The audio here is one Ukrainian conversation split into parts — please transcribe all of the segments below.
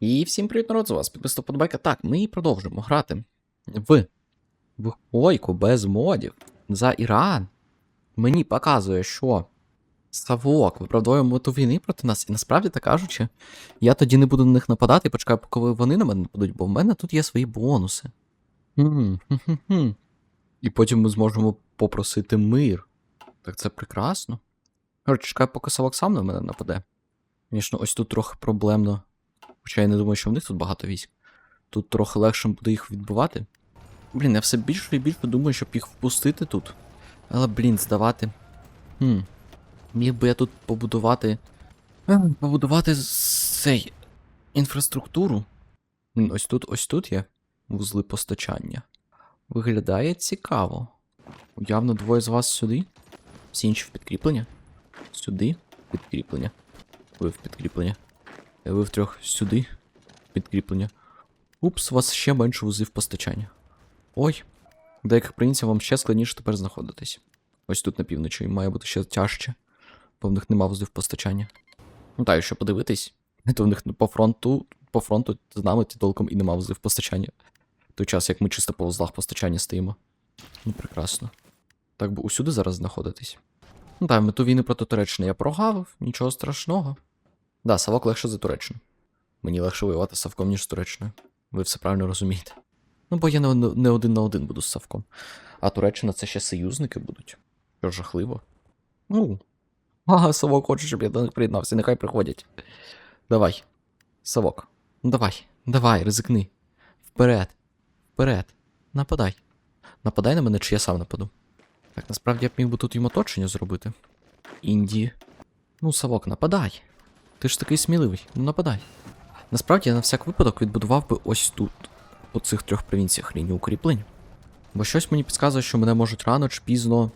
І всім привіт, народ, з вас підписав подобайка. Так, ми продовжимо грати в в Ойку без модів за Іран. Мені показує, що Савок виправдовує мету війни проти нас. І насправді так кажучи, я тоді не буду на них нападати і почекаю, поки вони на мене нападуть, бо в мене тут є свої бонуси. І потім ми зможемо попросити мир. Так це прекрасно. Коротше, чекаю, поки Савок сам на мене нападе. Звісно, ось тут трохи проблемно. Хоча я не думаю, що в них тут багато військ. Тут трохи легше буде їх відбивати. Блін, я все більше і більше думаю, щоб їх впустити тут. Але, блін, здавати. Хм. Міг би я тут побудувати. е, Побудувати цей інфраструктуру. Ось тут, ось тут є вузли постачання. Виглядає цікаво. Явно двоє з вас сюди. Всі інші в підкріплення. Сюди. Підкріплення. Ви в підкріплення. Ви втрьох сюди. Підкріплення. Упс, вас ще менше вузів постачання. Ой. Деяких провінціях вам ще складніше тепер знаходитись. Ось тут на півночі має бути ще тяжче, бо в них нема вузів постачання. Ну так, якщо подивитись, то в них по фронту, по фронту з нами ті толком і нема вузів постачання. Той час, як ми чисто по вузлах постачання стоїмо. Ну, прекрасно. Так би усюди зараз знаходитись. Ну так, мету війни проти Туреччини я прогавив, нічого страшного. Да, Савок легше за Туреччину. Мені легше воювати з Савком, ніж з Туреччиною. Ви все правильно розумієте. Ну, бо я не, один на один буду з Савком. А Туреччина це ще союзники будуть. Що жахливо. Ну. Ага, Савок хоче, щоб я до них приєднався, нехай приходять. Давай. Савок. Ну давай, давай, ризикни. Вперед. Вперед. Нападай. Нападай на мене, чи я сам нападу. Так, насправді я б міг би тут їм оточення зробити. Індії. Ну, Савок, нападай. Ти ж такий сміливий, ну нападай. Насправді я на всяк випадок відбудував би ось тут, по цих трьох провінціях лінію укріплень. Бо щось мені підказує, що мене можуть рано чи пізно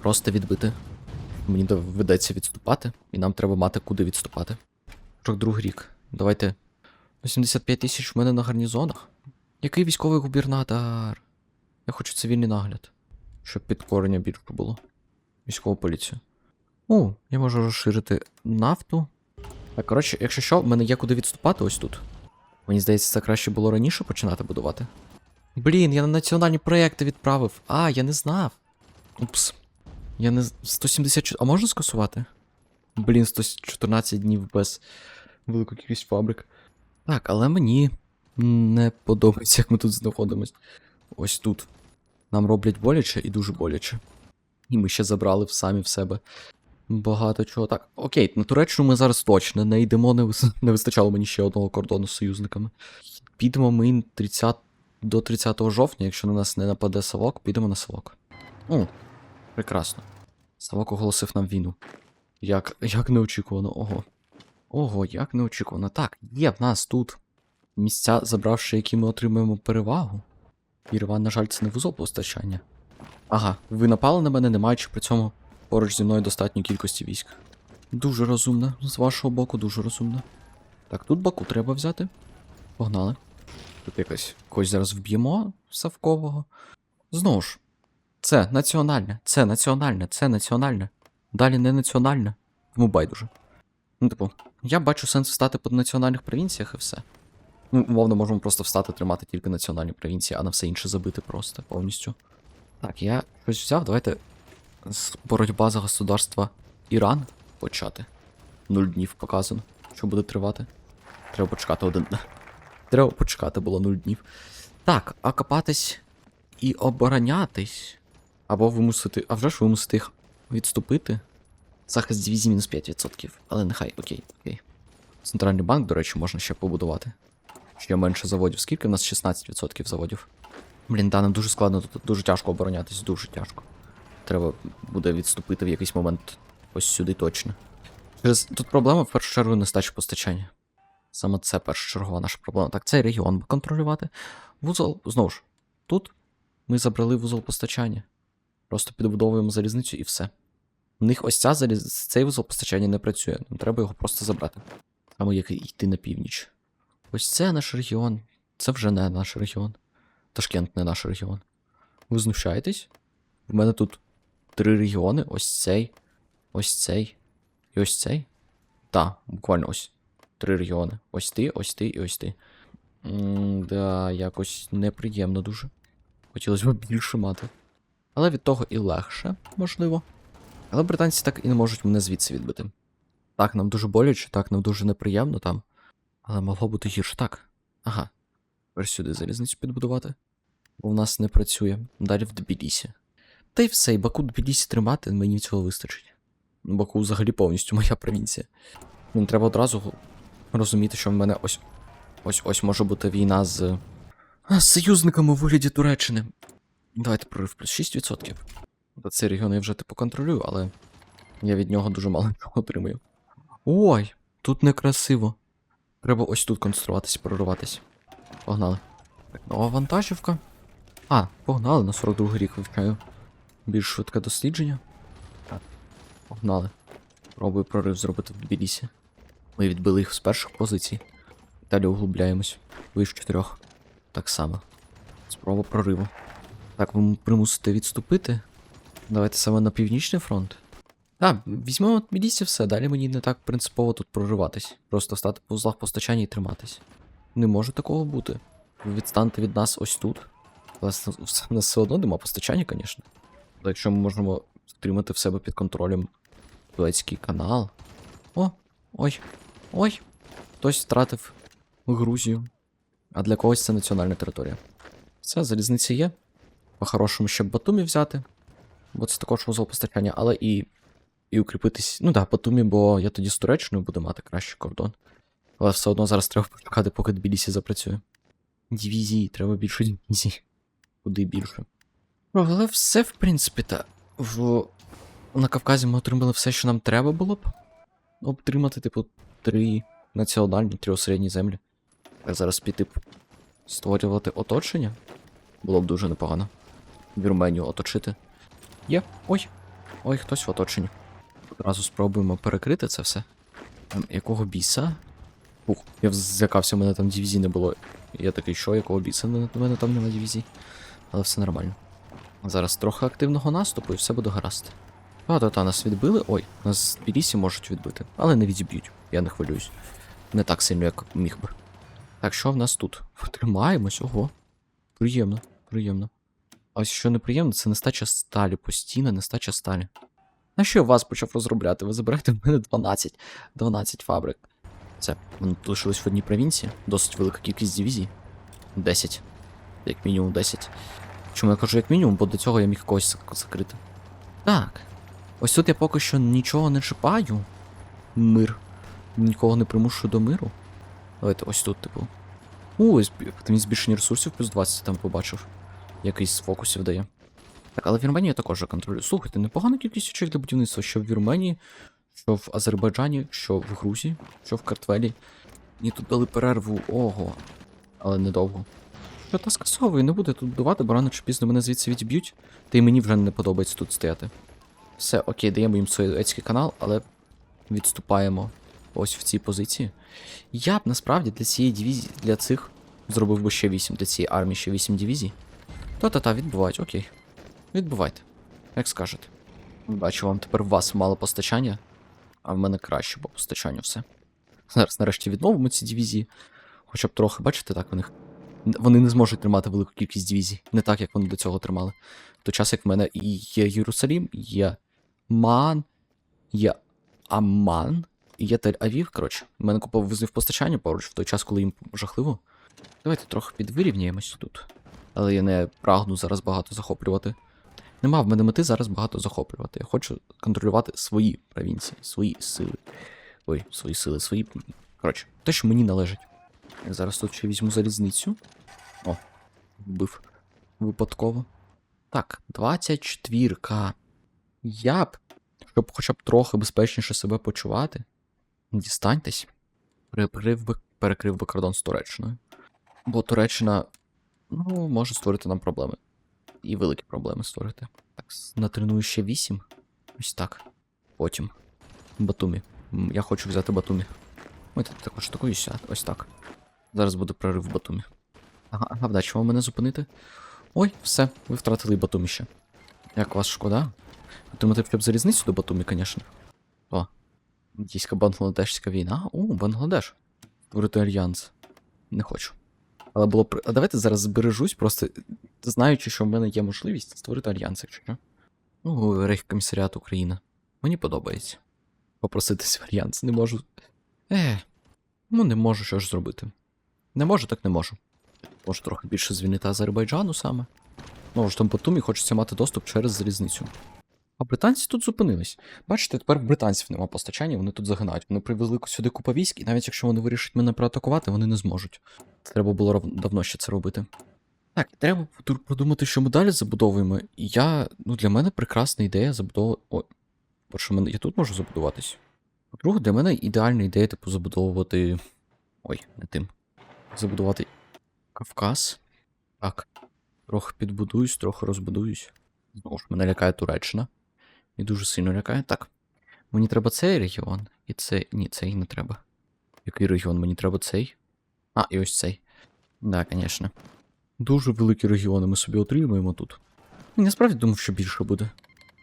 просто відбити. Мені доведеться відступати, і нам треба мати куди відступати. Трок другий рік. Давайте. 85 тисяч в мене на гарнізонах. Який військовий губернатор? Я хочу цивільний нагляд. Щоб підкорення більше було. Військову поліцію. О, я можу розширити нафту. Так, коротше, якщо що, в мене є куди відступати ось тут. Мені здається, це краще було раніше починати будувати. Блін, я на національні проекти відправив. А, я не знав. Упс. Я не. з- 174. А можна скасувати? Блін, 114 днів без великої кількість фабрик. Так, але мені не подобається, як ми тут знаходимось. Ось тут. Нам роблять боляче і дуже боляче. І ми ще забрали самі в себе багато чого. Так, окей, на Туреччину ми зараз точно не йдемо, не, не вистачало мені ще одного кордону з союзниками. Підемо ми 30... до 30 жовтня, якщо на нас не нападе Савок, підемо на Савок. О, прекрасно. Савок оголосив нам війну. Як, як неочікувано, ого. Ого, як неочікувано. Так, є в нас тут місця, забравши, які ми отримуємо перевагу. Ірван, на жаль, це не вузол постачання. Ага, ви напали на мене, не маючи при цьому поруч зі мною достатньої кількості військ. Дуже розумно, з вашого боку, дуже розумно. Так, тут Баку треба взяти. Погнали. Тут якось когось зараз вб'ємо Савкового. Знову ж, це національне, це національне, це національне. Далі не національне. Тому байдуже. Ну, типу, я бачу сенс встати по національних провінціях і все. Ну, умовно, можемо просто встати, тримати тільки національні провінції, а на все інше забити просто повністю. Так, я щось взяв, давайте боротьба за государства Іран почати. Нуль днів показано, що буде тривати. Треба почекати один. Треба почекати було нуль днів. Так, а копатись і оборонятись. Або вимусити. А вже ж вимусити їх відступити. Захист дивізії мінус 5%. Але нехай, окей, окей. Центральний банк, до речі, можна ще побудувати. Ще менше заводів. Скільки в нас 16% заводів? Блін, да, дуже складно, тут дуже тяжко оборонятись, дуже тяжко. Треба буде відступити в якийсь момент ось сюди точно. Через... Тут проблема в першу чергу нестача постачання. Саме це першочергова наша проблема. Так, цей регіон контролювати. Вузол, знову ж, тут ми забрали вузол постачання. Просто підбудовуємо залізницю і все. У них ось ця заліз... цей вузол постачання не працює. Нам треба його просто забрати. Саме як йти на північ. Ось це наш регіон. Це вже не наш регіон. Ташкент не наш регіон. Ви знущаєтесь? В мене тут три регіони: ось цей, ось цей і ось цей. Так, буквально ось. Три регіони. Ось ти, ось ти і ось ти. да, якось неприємно дуже. Хотілося б більше мати. Але від того і легше, можливо. Але британці так і не можуть мене звідси відбити. Так, нам дуже боляче, так, нам дуже неприємно там. Але могло бути гірше. Так. Ага. Тепер сюди залізницю підбудувати. Бо в нас не працює. Далі в Тбілісі. Та й все, і Баку Тбілісі тримати, мені цього вистачить. Баку взагалі повністю моя провінція. Ну, треба одразу розуміти, що в мене ось ось ось може бути війна з. А, з союзниками у вигляді Туреччини. Давайте прорив плюс 6%. Та цей регіон я вже типу контролюю, але я від нього дуже мало чого отримую. Ой, тут некрасиво. Треба ось тут концентруватися, прориватися. Погнали. Так, нова вантажівка. А, погнали, на 42 рік вивчаю. Більш швидке дослідження. Так. Погнали. Пробую прорив зробити в Тбілісі. Ми відбили їх з перших позицій. Далі углубляємось. Ви з чотирьох. Так само. Спроба прориву. Так, ви примусите відступити. Давайте саме на північний фронт. Так, візьмемо Тбілісі все, далі мені не так принципово тут прориватись. Просто стати по узлах постачання і триматись. Не може такого бути. Ви відстанете від нас ось тут. Але в- у нас все одно нема постачання, звісно. Але якщо ми можемо стримати в себе під контролем Туецький канал. О, ой, ой. Хтось втратив Грузію. А для когось це національна територія. Все, залізниця є. По-хорошому ще Батумі взяти. Бо це також вузол постачання, але і. І укріпитись. Ну так, да, Батумі, бо я тоді з Туреччиною буду мати кращий кордон. Але все одно зараз треба почекати, поки Тбілісі запрацює. Дивізії, треба більше дивізій. Куди більше. Але все, в принципі, та в... на Кавказі ми отримали все, що нам треба було б. Обтримати, типу, три національні, три середні землі. А зараз піти б створювати оточення. Було б дуже непогано. Вірменію оточити. Є. Ой. Ой, хтось в оточенні. Одразу спробуємо перекрити це все. Ем, Якого біса? Ух, я злякався, у мене там дивізій не було. Я такий, що, якого біса? У мене там немає дивізій. Але все нормально. Зараз трохи активного наступу і все буде гаразд. А, та, та, нас відбили. Ой, нас Тбілісі можуть відбити, але не відіб'ють, я не хвилююсь. Не так сильно, як міг би. Так, що в нас тут? Тримаємось, ого. Приємно, приємно. А ось що неприємно, це нестача сталі, постійна нестача сталі. На що я вас почав розробляти? Ви забираєте в мене 12. 12 фабрик. Це, вони лишились в одній провінції. Досить велика кількість дивізій. 10. Як мінімум 10. Чому я кажу як мінімум, бо до цього я міг когось закрити. Так. Ось тут я поки що нічого не чіпаю. Мир. Нікого не примушую до миру. Давайте ось тут, типу. У, ефективність збільшення ресурсів плюс 20 там побачив. Якийсь з фокусів дає. Так, але Вірменію я також контролюю. Слухайте, непогана кількість очей для будівництва, що в Вірменії, що в Азербайджані, що в Грузії, що в Картвелі. Мені тут дали перерву, ого. Але недовго. Та скасовую, не буде тут будувати, бо рано чи пізно мене звідси відіб'ють, та й мені вже не подобається тут стояти. Все, окей, даємо їм союзецький канал, але відступаємо ось в цій позиції. Я б насправді для цієї дивізії, для цих зробив би ще 8, для цієї армії ще 8 дивізій. Та-та-та, відбувають, окей. Відбувайте. Як скажете. Бачу, вам тепер у вас мало постачання, а в мене краще по постачанню все. Зараз нарешті відновимо ці дивізії. Хоча б трохи, бачите, так в них. Вони не зможуть тримати велику кількість дивізій, не так, як вони до цього тримали. В той час, як в мене і є Єрусалім, є Ман, є Амман, і є Тель-Авів. Коротше, в мене купа вузлів постачання поруч, в той час, коли їм жахливо. Давайте трохи підвирівняємось тут. Але я не прагну зараз багато захоплювати. Нема в мене мети зараз багато захоплювати. Я хочу контролювати свої провінції, свої сили. Ой, свої сили, свої. Коротше, те, що мені належить. Я зараз тут ще візьму залізницю. О, вбив. Випадково. Так, 24. Я б, щоб хоча б трохи безпечніше себе почувати. Дістаньтесь. Перекрив би, перекрив би кордон з Туреччиною. Бо Туреччина, ну, може створити нам проблеми. І великі проблеми створити. Так, натреную ще 8. Ось так. Потім. Батумі. Я хочу взяти Батумі. Ми тут також атакуюся, ось так. Зараз буде прорив в Батумі. Ага, ага, вдачі вам мене зупинити. Ой, все, ви втратили Батумі ще. Як вас шкода? Отримати б залізницю до Батумі, звісно. О. Індійська бангладешська війна. О, Бангладеш. створити альянс. Не хочу. Але було б. А давайте зараз збережусь, просто знаючи, що в мене є можливість створити альянс, якщо що. Ну, Рейхкомісаріат Україна. Мені подобається. Попроситись в альянс. Не можу. Е, ну не можу що ж зробити. Не можу, так не можу. Можу трохи більше звільнити Азербайджану саме. Ну, ж там Батумі хочеться мати доступ через залізницю. А британці тут зупинились. Бачите, тепер британців нема постачання, вони тут загинають. Вони привезли сюди купа військ, і навіть якщо вони вирішать мене проатакувати, вони не зможуть. Треба було рав- давно ще це робити. Так, треба подумати, що ми далі забудовуємо. І я, ну для мене прекрасна ідея забудовувати. О, що мене я тут можу забудуватись. По-друге, для мене ідеальна ідея, типу, забудовувати. Ой, не тим. Забудувати Кавказ. Так. Трохи підбудуюсь, трохи розбудуюсь. Знову ж мене лякає Туреччина. І дуже сильно лякає. Так. Мені треба цей регіон. І цей. Ні, цей не треба. Який регіон? Мені треба цей. А, і ось цей. Да, звісно. Дуже великі регіони ми собі отримуємо тут. Я насправді думав, що більше буде.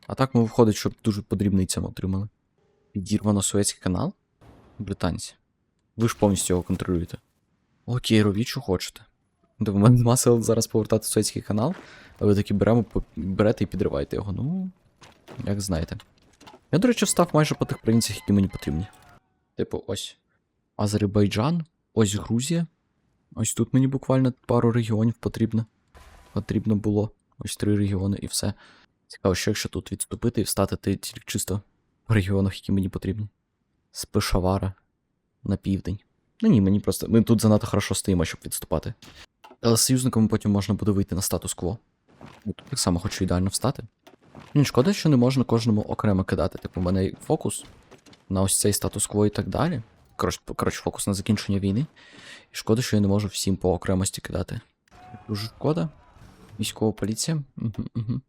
А так ми виходить, щоб дуже по дрібницям отримали. Підірвано Суецький канал? Британці. Ви ж повністю його контролюєте. Окей, робіть, що хочете. До мене нема сил зараз повертати Суецький канал, а ви такі беремо, берете і підриваєте його. Ну, як знаєте. Я, до речі, встав майже по тих провінціях, які мені потрібні. Типу, ось. Азербайджан, ось Грузія. Ось тут мені буквально пару регіонів потрібно. Потрібно було. Ось три регіони і все. Цікаво, що якщо тут відступити і встати ти тільки чисто в регіонах, які мені потрібні. З Пешавара на південь. Ну ні, мені просто. Ми тут занадто хорошо стоїмо, щоб відступати. Але з союзниками потім можна буде вийти на статус-кво. Ну, Тут так само хочу ідеально встати. Ні, шкода, що не можна кожному окремо кидати. Типу, у мене фокус на ось цей статус-кво і так далі. Коротше, фокус на закінчення війни. І шкода, що я не можу всім по окремості кидати. Дуже шкода. Військова поліція. Угу, угу.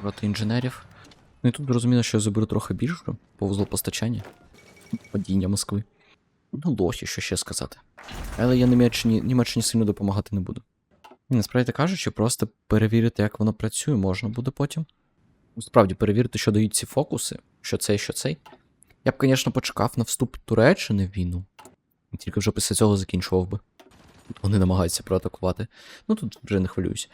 Проти інженерів. Ну і тут зрозуміло, що я заберу трохи більше по вузлопостачання. Падіння Москви. Ну, лохи, що ще сказати. Але я Німеччині, Німеччині сильно допомагати не буду. І насправді кажучи, просто перевірити, як воно працює, можна буде потім. Справді, перевірити, що дають ці фокуси, що цей, що цей. Я б, звісно, почекав на вступ Туреччини в війну. Тільки вже після цього закінчував би. Вони намагаються проатакувати. Ну тут вже не хвилююсь.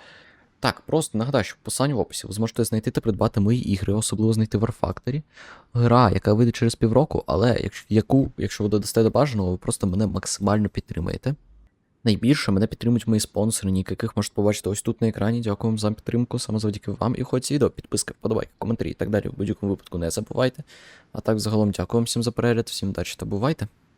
Так, просто нагадаю, що в посиланні в описі ви зможете знайти та придбати мої ігри, особливо знайти War Factory. Гра, яка вийде через півроку, але якщо, яку, якщо ви додасте до бажаного, ви просто мене максимально підтримаєте. Найбільше мене підтримують мої спонсори, яких можете побачити ось тут на екрані. Дякую вам за підтримку, саме завдяки вам. І хоч відео, підписка, вподобайки, коментарі і так далі. В будь-якому випадку не забувайте. А так, загалом, дякую вам всім за перегляд, всім удачі та бувайте.